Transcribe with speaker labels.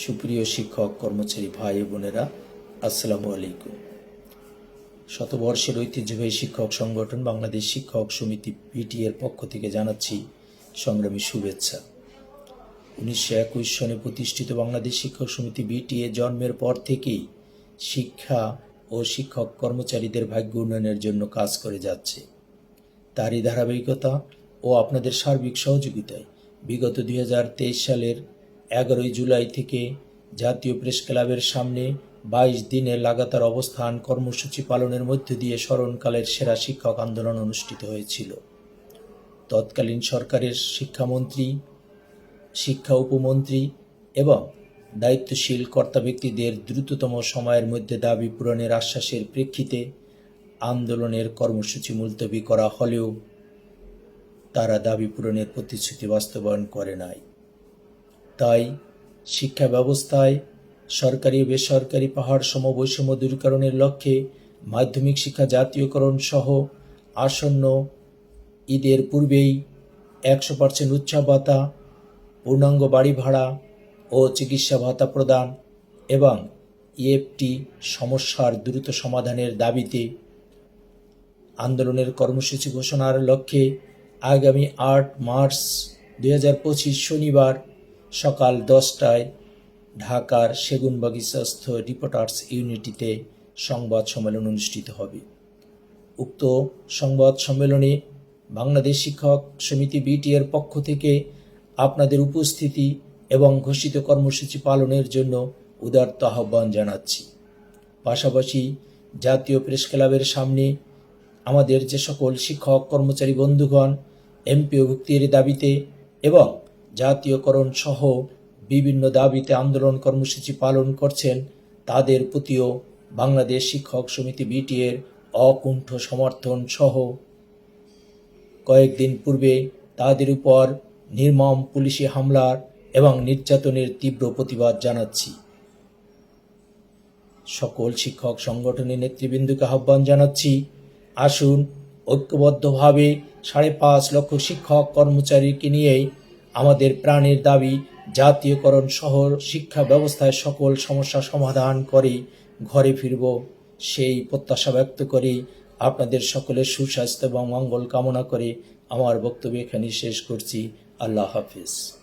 Speaker 1: সুপ্রিয় শিক্ষক, কর্মচারী ভাই বোনেরা, আসসালামু আলাইকুম। শতবর্ষের ঐতিহ্যবাহী শিক্ষক সংগঠন বাংলাদেশ শিক্ষক সমিতি পিটি এর পক্ষ থেকে জানাচ্ছি সংগ্রামী শুভেচ্ছা। উনিশশো একুশ সনে প্রতিষ্ঠিত বাংলাদেশ শিক্ষক সমিতি বিটিএ জন্মের পর থেকেই শিক্ষা ও শিক্ষক কর্মচারীদের ভাগ্য উন্নয়নের জন্য কাজ করে যাচ্ছে। তারই ধারাবাহিকতা ও আপনাদের সার্বিক সহযোগিতায় বিগত দুই হাজার তেইশ সালের এগারোই জুলাই থেকে জাতীয় প্রেস ক্লাবের সামনে বাইশ দিনের লাগাতার অবস্থান কর্মসূচি পালনের মধ্য দিয়ে স্মরণকালের সেরা শিক্ষক আন্দোলন অনুষ্ঠিত হয়েছিল। তৎকালীন সরকারের শিক্ষামন্ত্রী, শিক্ষা উপমন্ত্রী এবং দায়িত্বশীল কর্তা ব্যক্তিদের দ্রুততম সময়ের মধ্যে দাবি পূরণের আশ্বাসের প্রেক্ষিতে আন্দোলনের কর্মসূচি মুলতবি করা হলেও তারা দাবি পূরণের প্রতিশ্রুতি বাস্তবায়ন করে নাই। তাই শিক্ষা ব্যবস্থায় সরকারি ও বেসরকারি পাহাড় সম বৈষম্য দূরীকরণের লক্ষ্যে মাধ্যমিক শিক্ষা জাতীয়করণ সহ আসন্ন ঈদের পূর্বেই একশো পার্সেন্ট উৎসাহ ভাতা, পূর্ণাঙ্গ বাড়ি ভাড়া ও চিকিৎসা ভাতা প্রদান এবং ইএফটি সমস্যার দ্রুত সমাধানের দাবিতে আন্দোলনের কর্মসূচি ঘোষণার লক্ষ্যে আগামী আট মার্চ দু হাজার পঁচিশ শনিবার সকাল দশটায় ঢাকার সেগুনবাগিচাস্থ রিপোর্টার্স ইউনিটিতে সংবাদ সম্মেলন অনুষ্ঠিত হবে। উক্ত সংবাদ সম্মেলনে বাংলাদেশ শিক্ষক সমিতি বিটিএর পক্ষ থেকে আপনাদের উপস্থিতি এবং ঘোষিত কর্মসূচি পালনের জন্য উদার্ত আহ্বান জানাচ্ছি। পাশাপাশি জাতীয় প্রেস ক্লাবের সামনে আমাদের যে সকল শিক্ষক, কর্মচারী, বন্ধুগণ, এমপিও ভুক্তির দাবিতে এবং জাতীয়করণ সহ বিভিন্ন দাবিতে আন্দোলন কর্মসূচি পালন করছেন তাদের প্রতিও বাংলাদেশ শিক্ষক সমিতি বিটিএর অকুণ্ঠ সমর্থন সহ। কয়েকদিন পূর্বে তাদের উপর নির্মম পুলিশি হামলার এবং নির্যাতনের তীব্র প্রতিবাদ জানাচ্ছি। সকল শিক্ষক সংগঠনের নেতৃবৃন্দকে আহ্বান জানাচ্ছি, আসুন ঐক্যবদ্ধভাবে সাড়ে পাঁচ লক্ষ শিক্ষক কর্মচারীকে নিয়েই আমাদের প্রাণের দাবি, জাতীয়করণ শহর শিক্ষা ব্যবস্থায় সকল সমস্যা সমাধান করে ঘরে ফিরব। সেই প্রত্যাশা ব্যক্ত করে আপনাদের সকলের সুস্বাস্থ্য এবং মঙ্গল কামনা করে আমার বক্তব্য এখানে শেষ করছি। আল্লাহ হাফিজ।